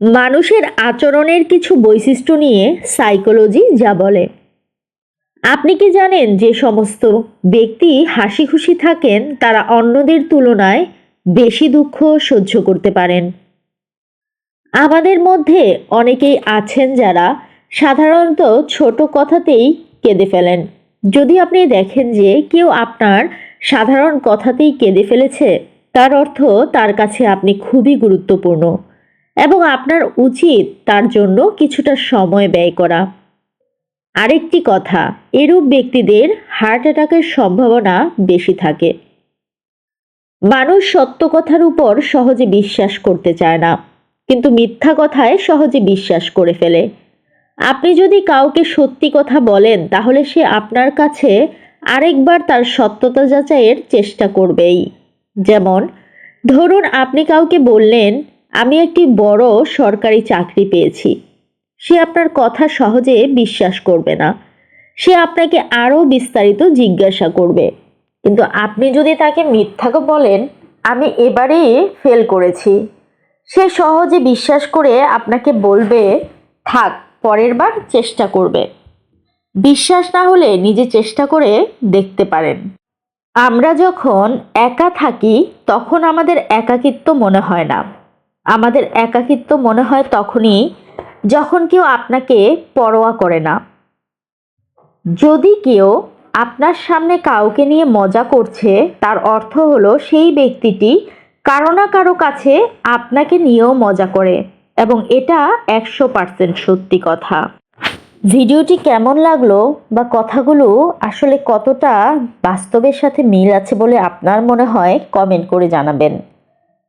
মানুষের আচরণের কিছু বৈশিষ্ট্য নিয়ে সাইকোলজি যা বলে। আপনি কি জানেন যে সমস্ত ব্যক্তি হাসি খুশি থাকেন, তারা অন্যদের তুলনায় বেশি দুঃখ সহ্য করতে পারেন? আমাদের মধ্যে অনেকেই আছেন যারা সাধারণত ছোট কথাতেই কেঁদে ফেলেন। যদি আপনি দেখেন যে কেউ আপনার সাধারণ কথাতেই কেঁদে ফেলেছে, তার অর্থ তার কাছে আপনি খুবই গুরুত্বপূর্ণ। এবং আপনার উচিত তার জন্য কিছুটা সময় ব্যয় করা। আরেকটি কথা, এরূপ ব্যক্তিদের হার্ট অ্যাটাকের সম্ভাবনা বেশি থাকে। মানুষ সত্য কথার উপর সহজে বিশ্বাস করতে চায় না, কিন্তু মিথ্যা কথায় সহজে বিশ্বাস করে ফেলে। আপনি যদি কাউকে সত্যি কথা বলেন, তাহলে সে আপনার কাছে আরেকবার তার সত্যতা যাচাইয়ের চেষ্টা করবেই। যেমন, ধরুন আপনি কাউকে বললেন আমি একটি বড় সরকারি চাকরি পেয়েছি। সে আপনার কথা সহজে বিশ্বাস করবে না। সে আপনাকে আরও বিস্তারিত জিজ্ঞাসা করবে। কিন্তু আপনি যদি তাকে মিথ্যা বলেন, আমি এবারেই ফেল করেছি। সে সহজে বিশ্বাস করে আপনাকে বলবে, থাক, পরের বার চেষ্টা করবে। বিশ্বাস না হলে নিজে চেষ্টা করে দেখতে পারেন। আমরা যখন একা থাকি, তখন আমাদের একাকিত্ব মনে হয় না। আমাদের একাকিত্ব মনে হয় তখনই যখন কেউ আপনাকে পরোয়া করে না। যদি কেউ আপনার সামনে কাউকে নিয়ে মজা করছে, তার অর্থ হলো সেই ব্যক্তিটি কারও না কারও কাছে আপনাকে নিয়েও মজা করে এবং এটা একশো পার্সেন্ট সত্যি কথা। ভিডিওটি কেমন লাগল বা কথাগুলো আসলে কতটা বাস্তবের সাথে মিল আছে বলে আপনার মনে হয় কমেন্ট করে জানাবেন।